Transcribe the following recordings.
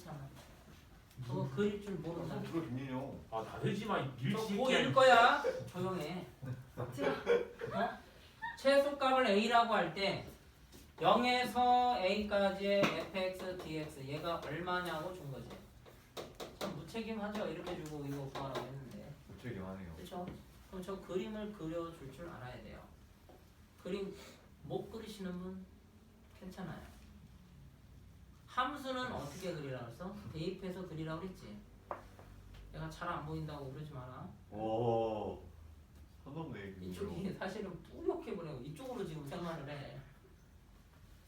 괜찮아. 그거 그릴 줄 모른다. 손 들어 김민이 형. 아 나대지 마너 일시. 뭐 읽을 거야? 조용해. 어? 최소값을 a라고 할 때 0에서 a까지의 fx, dx 얘가 얼마냐고 준 거지. 참 무책임하죠. 이렇게 주고 이거 구하라고 했는데. 무책임하네요. 그렇죠? 그럼 저 그림을 그려줄 줄 알아야 돼요. 그림 못 그리시는 분 괜찮아요. 함수는 어떻게 그리라 그랬어? 대입해서 그리라고 그랬지. 내가 잘 안 보인다고 그러지 마라. 오. 선넘네 이쪽이 사실은 뿌옇게 보내고 이쪽으로 지금 생활을 해.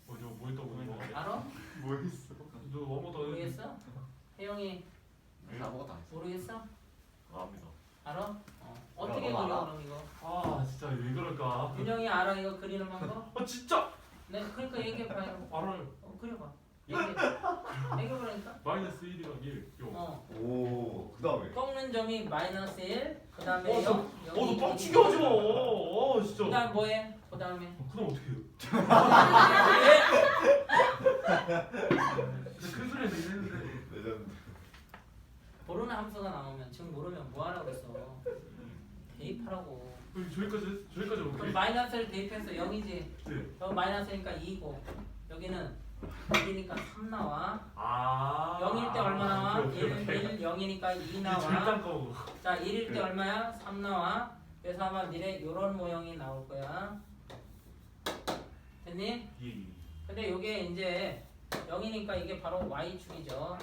어저 뭐 했다고 이거? 알아? 뭐 했어? 너 뭐보다 모르겠어? 혜영이 아무것도 안 했어. 모르겠어? 압니다. 알아? 어. 어떻게 나 그려 알아. 그럼 이거? 아 진짜 왜 그럴까? 윤영이 알아 이거 그리는 방법? 아 진짜 네, 그러니까 얘기해봐요. 알아요. 어, 그려봐. 얘기해. 얘기해보라니까. 마이너스 1이랑 1. 요. 어. 오. 그 다음에. 꺾는 점이 마이너스 1, 그 다음에 어, 0, 어너 빡치게 하지 마. 어 진짜. 그 다음 뭐해? 그 다음에 그럼 어떻게 해요? 큰 소리에서 이랬는데. 레전드. 모르는 함수가 나오면 지금 모르면 뭐하라고 그랬어 대입하라고 여기 저기까지 저기까지 그럼 올게. 마이너스를 대입해서 0이지 네. 여기 마이너스니까 2고 여기는 1이니까 3 나와 아. 0일 때 얼마 나와? 오케이, 1, 오케이, 오케이. 1, 0이니까 2 이게 나와 절단 거고. 자 1일 때 그래. 얼마야? 3 나와 그래서 아마 미래 요런 모형이 나올 거야 됐니? 예, 예. 근데 요게 이제 0이니까 이게 바로 y축이죠.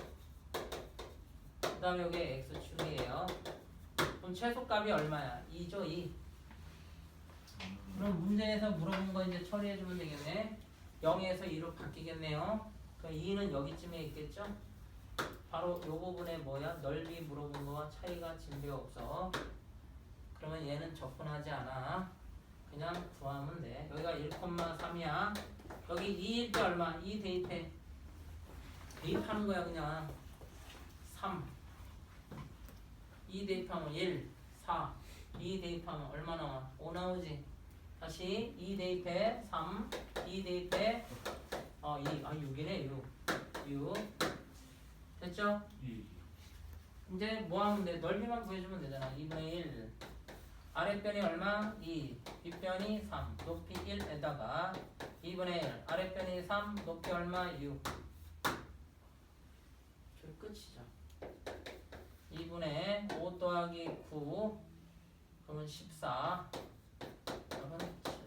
그 다음에 요게 x축이에요. 그럼 최소값이 얼마야? 2죠, 2. 그럼 문제에서 물어본 거 이제 처리해주면 되겠네. 0에서 2로 바뀌겠네요. 그럼 2는 여기쯤에 있겠죠? 바로 요 부분에 뭐야? 넓이 물어본 거와 차이가 진배 없어. 그러면 얘는 접근하지 않아. 그냥 구하면 돼. 여기가 1,3이야. 여기 2일 때 얼마? 2 대입해. 대입하는 거야 그냥. 3. 2 대입하면 1, 4. 2 대입하면 얼마 나와? 5 나오지. 다시 2 대입해 3. 2 대입해 어 2. 아 6이네 6. 6. 됐죠? 예. 이제 뭐 하면 돼? 넓이만 구해주면 되잖아. 2분의 1. 아랫변이 얼마? 2. 윗변이 3. 높이 1에다가 2분의 1. 아랫변이 3. 높이 얼마? 6. 저 끝이죠. 2분의 5 더하기 9. 그러면 14. 그러면 7.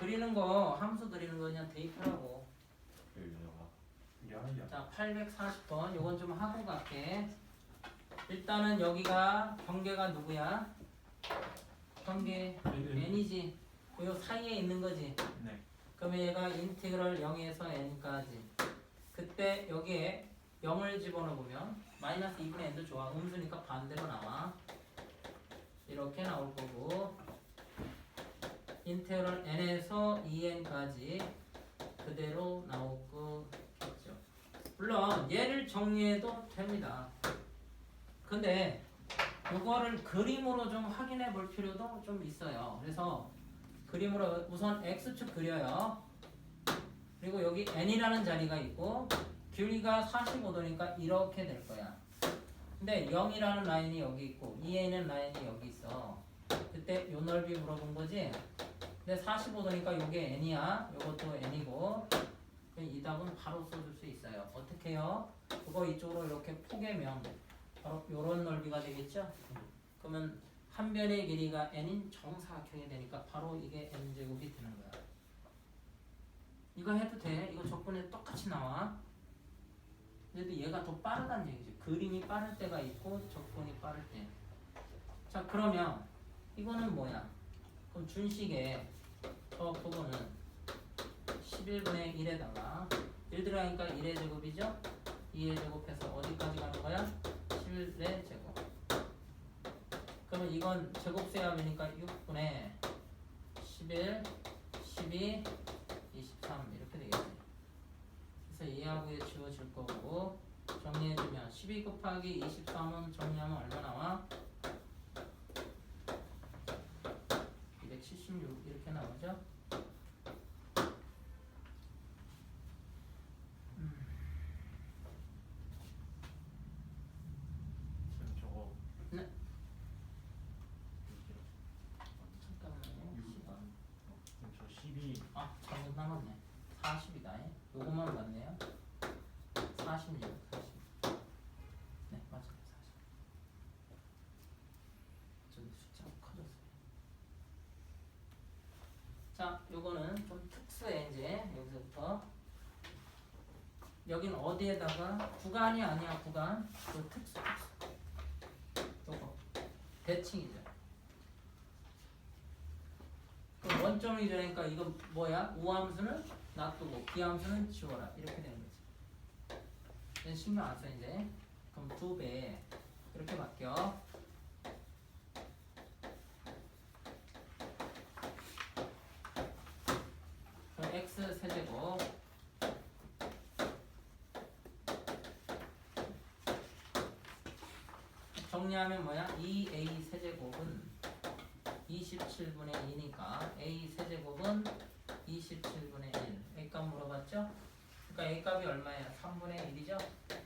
그리는 거, 함수 그리는 거 그냥. 야야. 자, 840번. 요건 좀 하고 갈게. 일단은 여기가 경계가 누구야? 경계 n이지. 요 사이에 있는 거지. 네. 그러면 얘가 인티그럴 0에서 n까지. 그때 여기에 0을 집어넣으면 마이너스 2분의 n도 좋아. 음수니까 반대로 나와. 이렇게 나올 거고. 인테그럴 n에서 2n까지 그대로 나올 거겠죠. 물론 얘를 정리해도 됩니다. 근데 이거를 그림으로 좀 확인해 볼 필요도 좀 있어요. 그래서 그림으로 우선 x축 그려요. 그리고 여기 n이라는 자리가 있고 길이가 45도니까 이렇게 될 거야. 근데 0이라는 라인이 여기 있고 2a는 라인이 여기 있어. 그때 요 넓이 물어본 거지. 근데 45도니까 요게 n이야. 요것도 n이고. 이 답은 바로 써줄 수 있어요. 어떻게 해요? 그거 이쪽으로 이렇게 포개면 바로 요런 넓이가 되겠죠? 그러면 한 변의 길이가 n인 정사각형이 되니까 바로 이게 n 제곱이 되는 거야. 이거 해도 돼. 이거 적분에 똑같이 나와. 그래도 얘가 더 빠르다는 얘기지. 그림이 빠를 때가 있고 적분이 빠를 때. 자 그러면 이거는 뭐야? 그럼 준식의 저 부분은 11분의 1에다가 1 들어가니까 1의 제곱이죠? 2의 제곱해서 어디까지 가는 거야? 11의 제곱. 그러면 이건 제곱세압이니까 6분의 11, 12, 23 이렇게 되겠지. 그래서 이하고에 지워질 거고 정리해주면 12 곱하기 23은 정리하면 얼마 나와? 270 36 이렇게 나오죠? 쌤 저거. 네. 여기요. 잠깐만요. 시간. 쌤, 저 12. 아, 잘못 남았네. 40이다. 요거만 맞네요. 46, 40. 네, 맞아요. 40. 좀 숫자가 커졌어요. 자, 요거는 좀 특수해 이제 여기서부터. 여긴 어디에다가 구간이 아니야 구간. 그 특수. 요거 대칭이죠. 그럼 원점이 되니까 이거 뭐야? 우함수는 놔두고 비함수는 지워라 이렇게 되는 거지. 이제 신경 안 써 이제. 그럼 두 배 이렇게 바뀌어. 그럼 x 세제곱 정리하면 뭐야? 2a 세제곱은 27분의 2니까 a 세제곱은 27분의 1 a값 물어봤죠? 그러니까 a값이 얼마예요? 3분의 1이죠?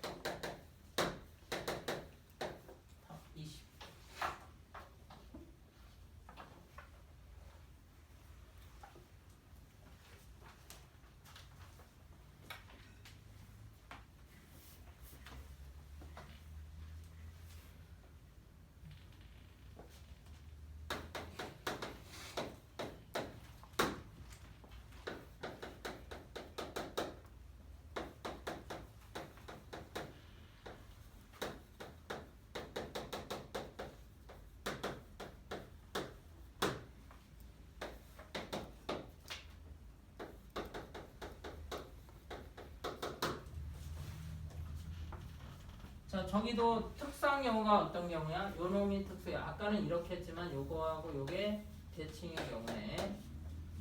자 저기도 특수한 경우가 어떤 경우야? 요 놈이 특수야. 아까는 이렇게 했지만 요거하고 요게 대칭의 경우네.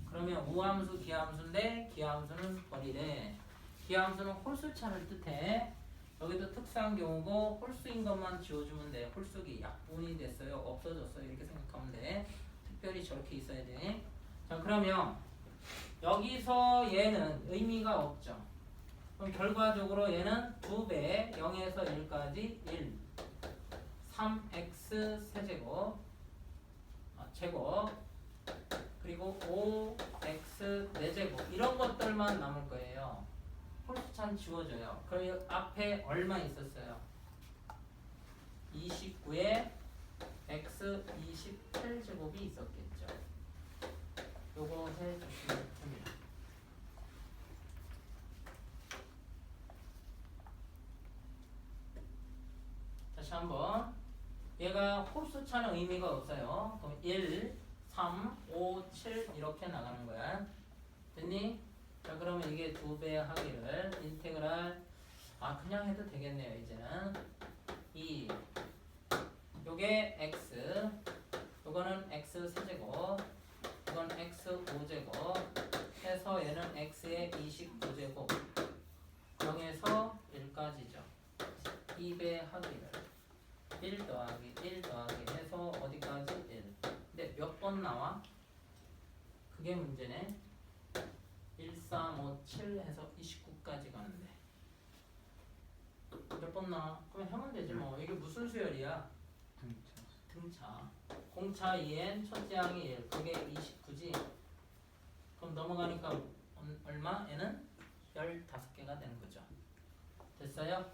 그러면 우함수 기함수인데 기함수는 버리래. 기함수는 홀수차를 뜻해. 여기도 특수한 경우고 홀수인 것만 지워주면 돼. 홀수기 약분이 됐어요. 없어졌어요. 이렇게 생각하면 돼. 특별히 저렇게 있어야 돼. 자 그러면 여기서 얘는 의미가 없죠. 그럼 결과적으로 얘는 2배 0에서 1까지 1 3x 세제곱. 아, 제곱. 그리고 5x 4제곱. 이런 것들만 남을 거예요. 홀수찬 지워져요. 그럼 이 앞에 얼마 있었어요? 29에 x 28제곱이 있었겠죠. 요거 해주시면 됩니다 다시 한번. 얘가 홀수차는 의미가 없어요. 그럼 1, 3, 5, 7 이렇게 나가는 거야. 됐니? 자 그러면 이게 두 배 하기를 인테그랄. 아 그냥 해도 되겠네요 이제는. 2 요게 x. 요거는 x 세제곱. 이건 x 5제곱. 해서 얘는 x의 29제곱. 0에서 1까지죠. 2배 하기를 1 더하기 1 더하기 해서 어디까지 1 근데 몇 번 나와? 그게 문제네 1, 3, 5, 7 해서 29까지 가는데 몇 번 나와? 그럼 하면 되지 뭐 이게 무슨 수열이야? 등차 공차 2n 첫째 항이 1 그게 29지 그럼 넘어가니까 얼- 얼마? 얘는 15개가 되는 거죠 됐어요?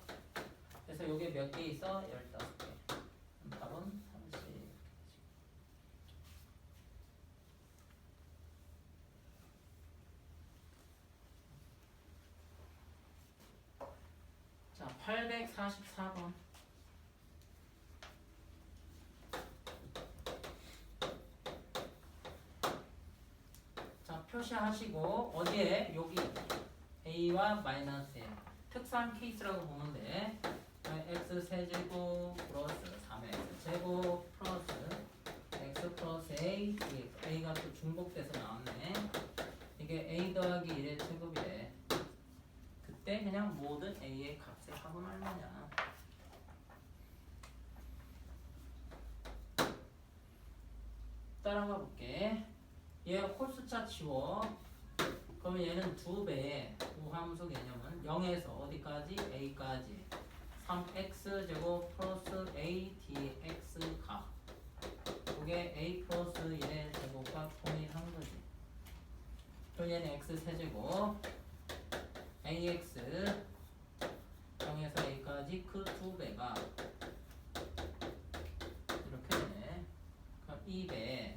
그래서 요게 몇 개 있어? 15개. 그럼 답은 30. 자, 844번. 자, 표시하시고 어디에? 여기 a와 마이너스 n. 특수한 케이스라고 보면 돼. X 세제곱 플러스 3x 제곱 플러스 x 플러스 a dx a가 또 중복돼서 나왔네. 이게 a 더하기 1의 제곱이래. 그때 그냥 모든 a의 값의 합은 얼마냐? 따라가 볼게. 얘 홀수차 치워. 그러면 얘는 두 배의 우함수 개념은 0에서 어디까지? a까지 3x 제곱 플러스 a dx가 그게 a 플러스 1의 제곱과 통일한 거지. 그럼 얘는 x 세제곱 ax 0에서 a까지 그 두 배가 이렇게 되네. 그럼 2배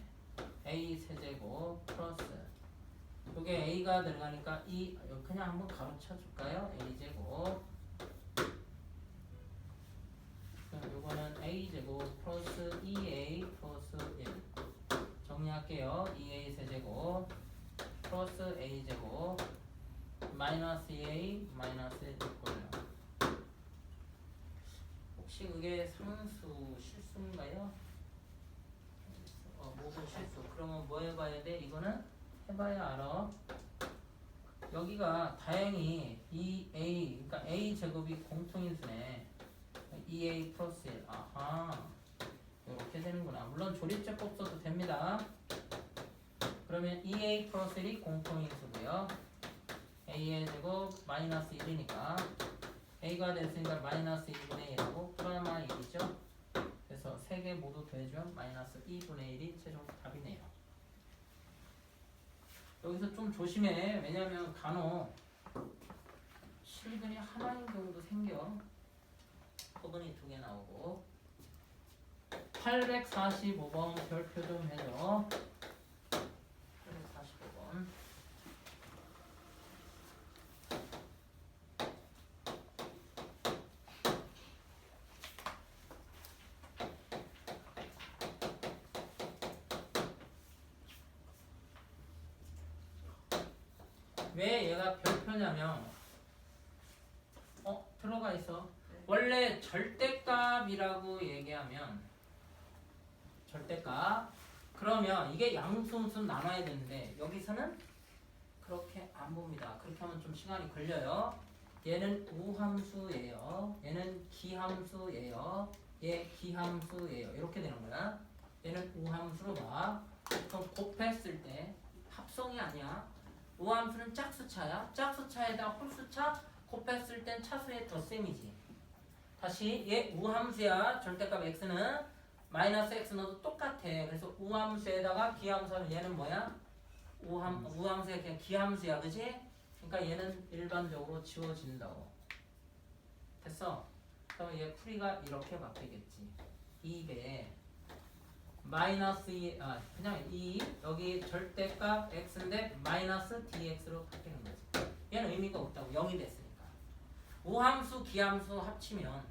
a 세제곱 플러스 요게 a가 들어가니까 이 그냥 한번 가로쳐 줄까요? a 제곱 그럼 요거는 a 제곱 플러스 2a 플러스 1 정리할게요. 2a 세제곱 플러스 a 제곱 마이너스 2a 마이너스 1 있고요. 혹시 그게 상수 실수인가요? 어, 모분 실수. 그러면 뭐 해봐야 돼? 이거는 해봐야 알아. 여기가 다행히 이 a, 그러니까 a 제곱이 공통인수네. 2a 플러스 1. 아하. 이렇게 되는구나. 물론 조립제법 써도 됩니다. 그러면 2a 플러스 1이 공통인수고요. a의 제곱 마이너스 1이니까 a가 됐으니까 마이너스 2분의 1하고 프라마 1이죠. 그래서 세개 모두 더해주면 마이너스 2분의 1이 최종 답이네요. 여기서 좀 조심해. 왜냐면 간혹 실근이 하나인 경우도 생겨. 허근이 두 개 나오고 845번 별표 좀 해줘. 845번. 왜 얘가 별표냐면 어 들어가 있어 원래 절대값이라고 얘기하면 절대값. 그러면 이게 양수음수 나눠야 되는데 여기서는 그렇게 안 봅니다. 그렇게 하면 좀 시간이 걸려요. 얘는 우함수예요. 얘는 기함수예요. 얘 기함수예요. 이렇게 되는 거야. 얘는 우함수로 봐 그럼 곱했을 때 합성이 아니야. 우함수는 짝수차야. 짝수차에다 홀수차 곱했을 땐 차수의 덧셈이지. 다시 얘 우함수야. 절대값 x는 마이너스 x 넣어도 똑같아. 그래서 우함수에다가 기함수는 얘는 뭐야? 우함 우함수에 그냥 기함수야, 그지? 그러니까 얘는 일반적으로 지워진다고. 됐어? 그럼 얘 풀이가 이렇게 바뀌겠지. 2배 마이너스 2, 아 그냥 2 여기 절대값 x인데 마이너스 dx로 바뀌는 거지. 얘는 의미가 없다고 0이 됐으니까. 우함수 기함수 합치면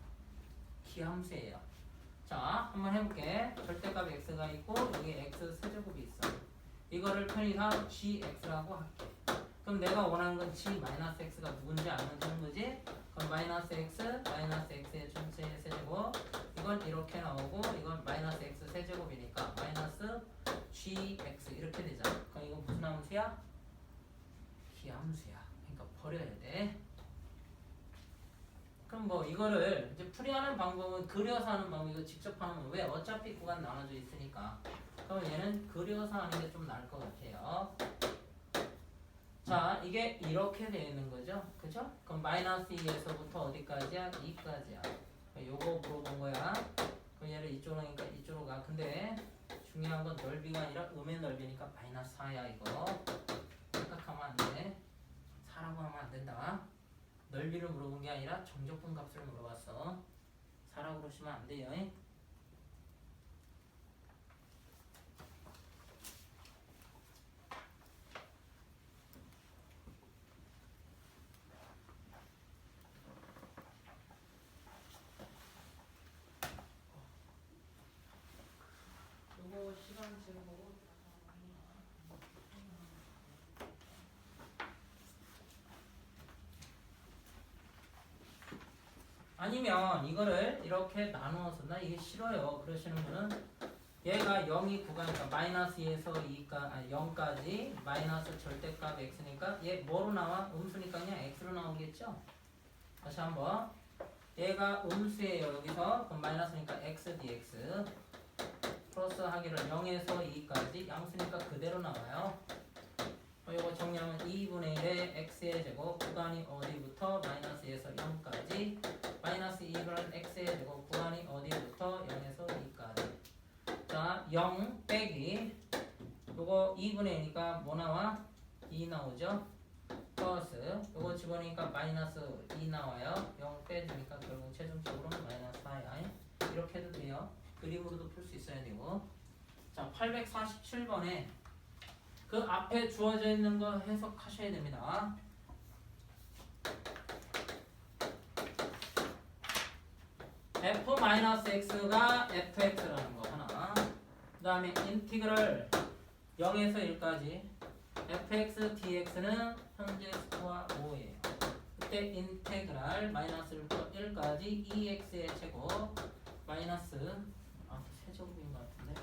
기함수예요. 자 한번 해볼게. 절대값 x가 있고 여기 x 세제곱이 있어. 이거를 편의상 gx라고 할게. 그럼 내가 원하는 건 g 마이너스 x가 누군지 알면 되는 거지. 그럼 마이너스 x 마이너스 x의 전체 세제곱 이건 이렇게 나오고 이건 마이너스 x 세제곱이니까 마이너스 gx 이렇게 되잖아. 그럼 이거 무슨 함수야? 기함수야. 그러니까 버려야 돼. 그럼 뭐 이거를 이제 풀이하는 방법은 그려서 하는 방법이고 직접 하는 건 왜? 어차피 구간 나눠져 있으니까. 그럼 얘는 그려서 하는 게 좀 나을 것 같아요. 자, 이게 이렇게 되어 있는 거죠. 그죠? 그럼 마이너스 2에서부터 어디까지야? 2까지야. 요거 물어본 거야. 그럼 얘를 이쪽으로 하니까 이쪽으로 가. 근데 중요한 건 넓이가 아니라 음의 넓이니까 마이너스 4야 이거. 생각하면 안 돼. 4라고 하면 안 된다. 넓이를 물어본 게 아니라 정적분 값을 물어봤어. 4라고 그러시면 안 돼요. 요거 시간 지금 보고 아니면 이거를 이렇게 나누어서 나 이게 싫어요 그러시는 분은 얘가 0이 구간이니까 마이너스 2에서 2까, 아니 0까지 마이너스 절대값 x니까 얘 뭐로 나와? 음수니까 그냥 x로 나오겠죠? 다시 한번 얘가 음수예요 여기서 그럼 마이너스니까 x dx 플러스 하기를 0에서 2까지 양수니까 그대로 나와요. 어, 이거 정리하면 2분의 1의 x의 제곱 구간이 어디부터 마이너스 2에서 0까지 마이너스 2분의 x의 제곱 구간이 어디부터 0에서 2까지. 자, 0 빼기. 요거 2분의 1이니까 뭐 나와? 2 나오죠? 플러스. 요거 집어넣으니까 마이너스 2 나와요. 0 빼주니까 결국 최종적으로는 마이너스 4야 이렇게 해도 돼요. 그림으로도 풀 수 있어야 되고. 자 847번에 그 앞에 주어져 있는 거 해석하셔야 됩니다. f-x가 fx라는 거 하나. 그 다음에 인티그럴 0에서 1까지 fx dx는 현재 스코어 5예요. 그때 인테그랄 마이너스부터 1까지 2x의 제곱 마이너스 아 세제곱인 것 같은데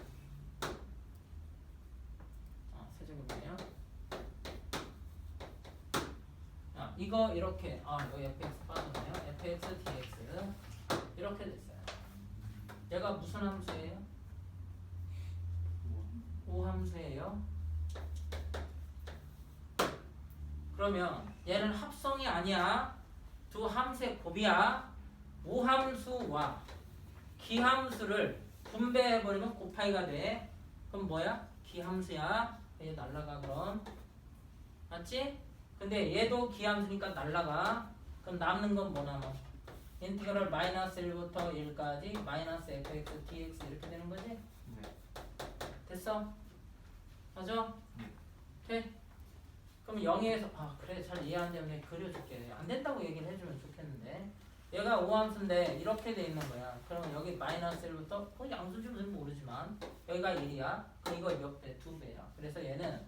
아 세제곱이네요 아 이거 이렇게 아 여기 fx 빠졌네요 fx dx 이렇게 됐어요 얘가 무슨 함수예요? 오함수예요. 그러면 얘는 합성이 아니야. 두 함수의 곱이야. 오함수와 기함수를 분배해버리면 곱하기가 돼. 그럼 뭐야? 기함수야. 얘 날라가 그럼. 맞지? 근데 얘도 기함수니까 날라가. 그럼 남는 건 뭐 남아? 인티그럴 마이너스 1부터 1까지 마이너스 fx dx 이렇게 되는 거지? 네. 됐어? 맞아? 네. 돼? 그럼 0에서 아 그래 잘 이해 안 되면 그냥 그려줄게 안 된다고 얘기를 해주면 좋겠는데 얘가 5함수인데 이렇게 돼 있는 거야 그러면 여기 마이너스 1부터 어 양수인지 무슨 모르지만 여기가 1이야 그럼 이거 몇 배? 두 배야 그래서 얘는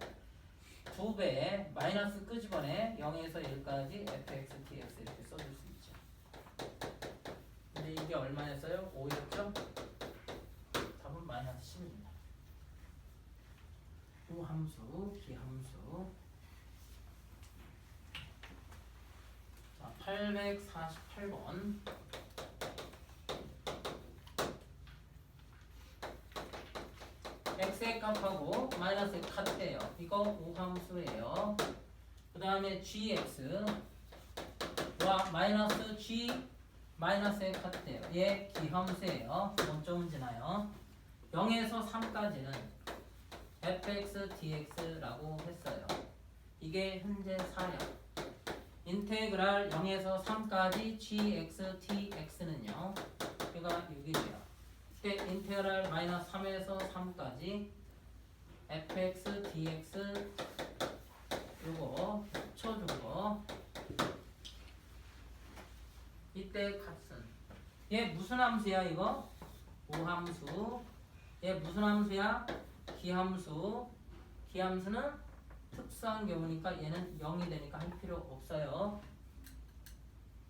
두 배에 마이너스 끄집어내 0에서 1까지 fx dx 이렇게 써줄 수 있죠 근데 이게 얼마였어요? 5였죠? 답은 마이너스 10입니다 호함수, 기함수. 자, 848번. x의 값하고 마이너스의 같대요. 이거 오함수예요. 그 다음에 gx 와 마이너스 g 마이너스의 같대요. 얘 기함수예요. 원점은 지나요. 0에서 3까지는 fx dx라고 했어요. 이게 현재 사량. 인테그랄 0에서 3까지 gx dx는요. 얘가 6이고요. 그때 인테그랄 마이너스 3에서 3까지 fx dx 요거 붙여준 거 이때 값은 얘 무슨 함수야 이거? 오함수 얘 무슨 함수야? 기함수 기함수는 특수한 경우니까 얘는 0이 되니까 할 필요 없어요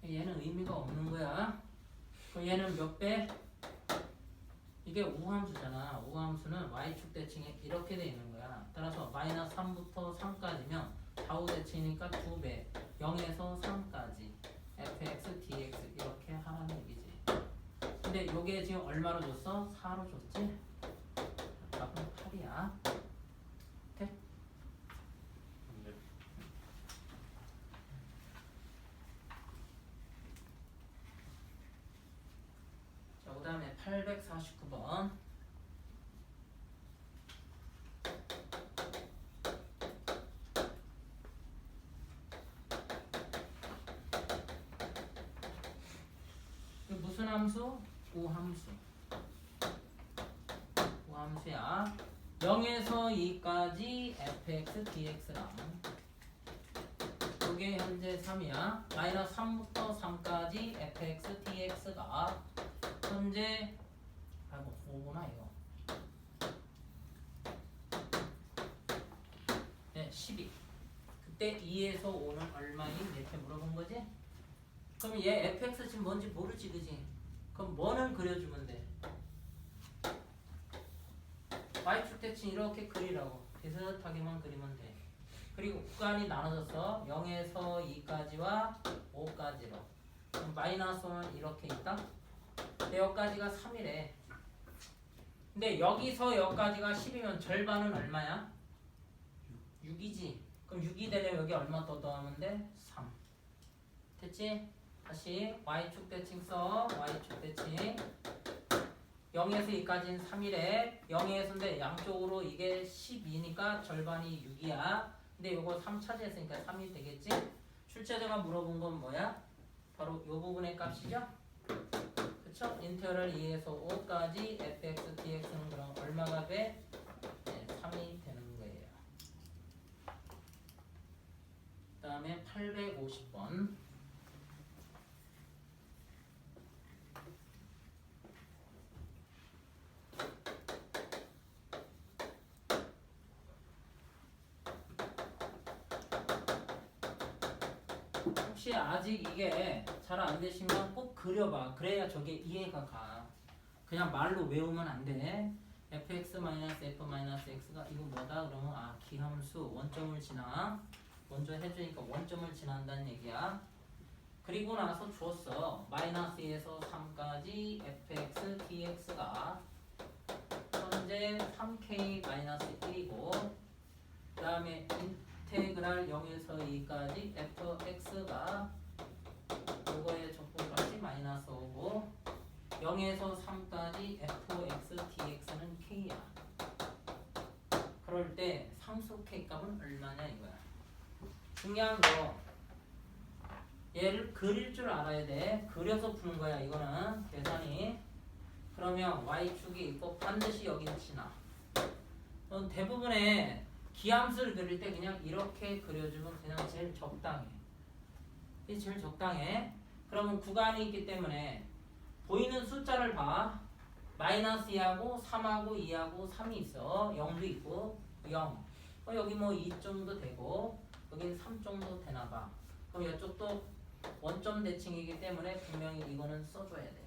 얘는 의미가 없는 거야 얘는 몇 배? 이게 우함수잖아 우함수는 y축 대칭에 이렇게 돼 있는 거야 따라서 마이너스 3부터 3까지면 좌우 대칭이니까 2배 0에서 3까지 fx dx 이렇게 하라는 얘기지 근데 요게 지금 얼마로 줬어? 4로 줬지? 답은 8이야. 네. 자, 그 다음에 849번. 무슨 함수? 우함수. 우함수야. 0에서 2까지 fx dx랑 이게 현재 3이야. 마이너스 3부터 3까지 fx dx가 현재 5구나 이거. 네, 12. 그때 2에서 5는 얼마인 이렇게 물어본 거지? 그럼 얘 fx 지금 뭔지 모르지, 그지? 그럼 뭐는 그려주면 돼? y축 대칭 이렇게 그리라고 비슷하게만 그리면 돼. 그리고 구간이 나눠져서 0에서 2까지와 5까지로. 그럼 마이너스는 이렇게 있다. 근데 여기까지가 3이래. 근데 여기서 여기까지가 10이면 절반은 얼마야? 6 이지. 그럼 6이 되려면 여기 얼마 더 더하면 돼? 3. 됐지? 다시 y축 대칭 써. y축 대칭. 0에서 2까지는 3이래. 0에서인데 양쪽으로 이게 12니까 절반이 6이야. 근데 요거 3 차지했으니까 3이 되겠지? 출제자가 물어본 건 뭐야? 바로 요 부분의 값이죠? 그쵸? 인테그럴 2에서 5까지 fx, dx는 그럼 얼마가 돼? 네, 3이 되는 거예요. 그 다음에 850번. 혹시 아직 이게 잘 안 되시면 꼭 그려봐. 그래야 저게 이해가 가. 그냥 말로 외우면 안 돼. fx f-x가 이거 뭐다? 그러면 아 기함수 원점을 지나. 먼저 해주니까 원점을 지난다는 얘기야. 그리고 나서 주었어. 마이너스 2에서 3까지 fx dx가 현재 3k 마이너스 1이고 그 다음에 인테그랄 0에서 2까지 fx가 요거의 적분값이 마이너스 5고 0에서 3까지 fx dx는 k야. 그럴 때 상수 k 값은 얼마냐 이거야. 중요한 거. 얘를 그릴 줄 알아야 돼. 그려서 푸는 거야 이거는. 계산이. 그러면 y축이 있고 반드시 여기는 지나. 넌 대부분의 기함수를 그릴 때 그냥 이렇게 그려주면 그냥 제일 적당해. 이게 제일 적당해. 그러면 구간이 있기 때문에 보이는 숫자를 봐. 마이너스 2하고 3하고 2하고 3이 있어. 0도 있고 0. 어, 여기 뭐 2 정도 되고 여기는 3 정도 되나 봐. 그럼 이쪽도 원점 대칭이기 때문에 분명히 이거는 써줘야 돼.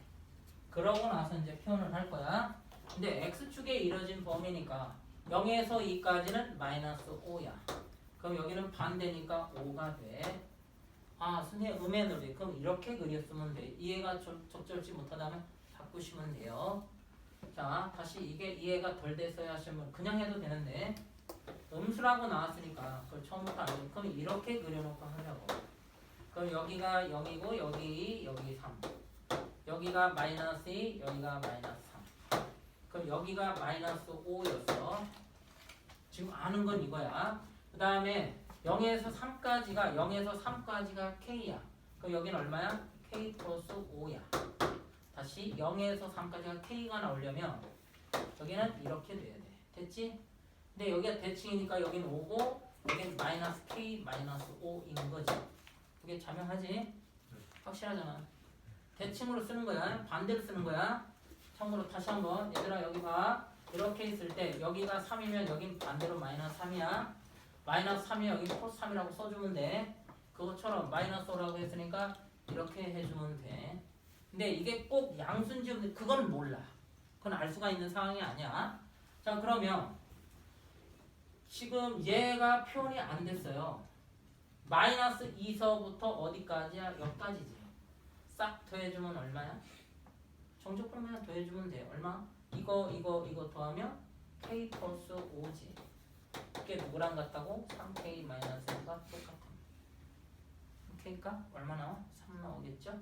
그러고 나서 이제 표현을 할 거야. 근데 x축에 이뤄진 범위니까 0에서 2까지는 마이너스 5야. 그럼 여기는 반대니까 5가 돼. 아, 선생님 음의 비 그럼 이렇게 그렸으면 돼. 이해가 적- 적절치 못하다면 바꾸시면 돼요. 자, 다시 이게 이해가 덜 됐어야 하시면 그냥 해도 되는데 음수라고 나왔으니까 그걸 처음부터 알고 그럼 이렇게 그려놓고 하려고. 그럼 여기가 0이고 여기 여기 3. 여기가 마이너스 2, 여기가 마이너스 3. 그럼 여기가 마이너스 5였어. 지금 아는 건 이거야. 그 다음에 0에서 3까지가 0에서 3까지가 k야. 그럼 여기는 얼마야? k 플러스 5야. 다시 0에서 3까지가 k가 나오려면 여기는 이렇게 돼야 돼. 됐지? 근데 여기가 대칭이니까 여기는 5고 여기는 마이너스 k 마이너스 5인 거지. 그게 자명하지? 확실하잖아. 대칭으로 쓰는 거야. 반대로 쓰는 거야. 참고로 다시 한번 얘들아 여기 봐. 이렇게 있을 때 여기가 3이면 여긴 반대로 마이너스 3이야. 마이너스 3이 여기 플러스 3이라고 써주면 돼. 그것처럼 마이너스 5라고 했으니까 이렇게 해주면 돼. 근데 이게 꼭 없는지 그건 몰라. 그건 알 수가 있는 상황이 아니야. 자 그러면 지금 얘가 표현이 안 됐어요. 마이너스 2서부터 어디까지야? 여기까지지. 싹 더해주면 얼마야? 정적 풀면 더해주면 돼. 얼마? 이거 이거 이거 더하면 k 플러스 5지. 이게 누구랑 같다고? 3k 마이너스가 똑같아. k가 얼마 나와? 3 나오겠죠?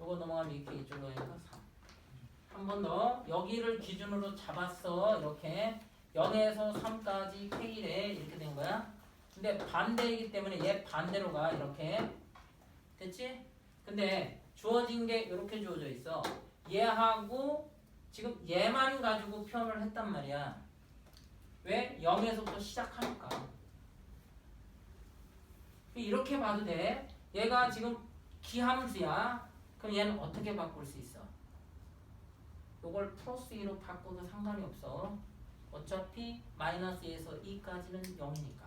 요거 넘어가면 이렇게 이쪽으로 가니까 3. 한 번 더 여기를 기준으로 잡았어. 이렇게 0에서 3까지 k래 이렇게 된 거야. 근데 반대이기 때문에 얘 반대로 가 이렇게 됐지? 근데 주어진 게 이렇게 주어져 있어. 얘하고 지금 얘만 가지고 표현을 했단 말이야. 왜? 0에서부터 시작하니까. 이렇게 봐도 돼. 얘가 지금 기함수야. 그럼 얘는 어떻게 바꿀 수 있어? 요걸 플러스 2로 바꿔도 상관이 없어. 어차피 마이너스 2에서 2까지는 0이니까.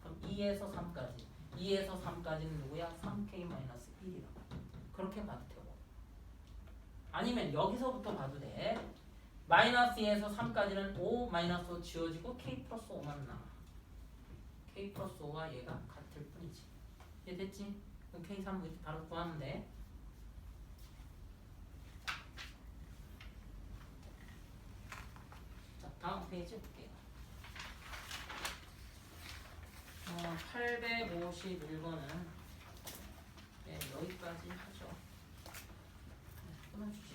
그럼 2에서 3까지. 2에서 3까지는 누구야? 3k 마이너스 1이라고. 그렇게 봐도 되고. 아니면 여기서부터 봐도 돼. 마이너스 2에서 3까지는 5 마이너스 5 지워지고 k 플러스 5만 남아. k 플러스 5와 얘가 같을 뿐이지. 이해 됐지? 그럼 k 3 이렇게 바로 구하면 돼. 페이지 볼게요. 어, 851번은 네, 여기까지 Lanche.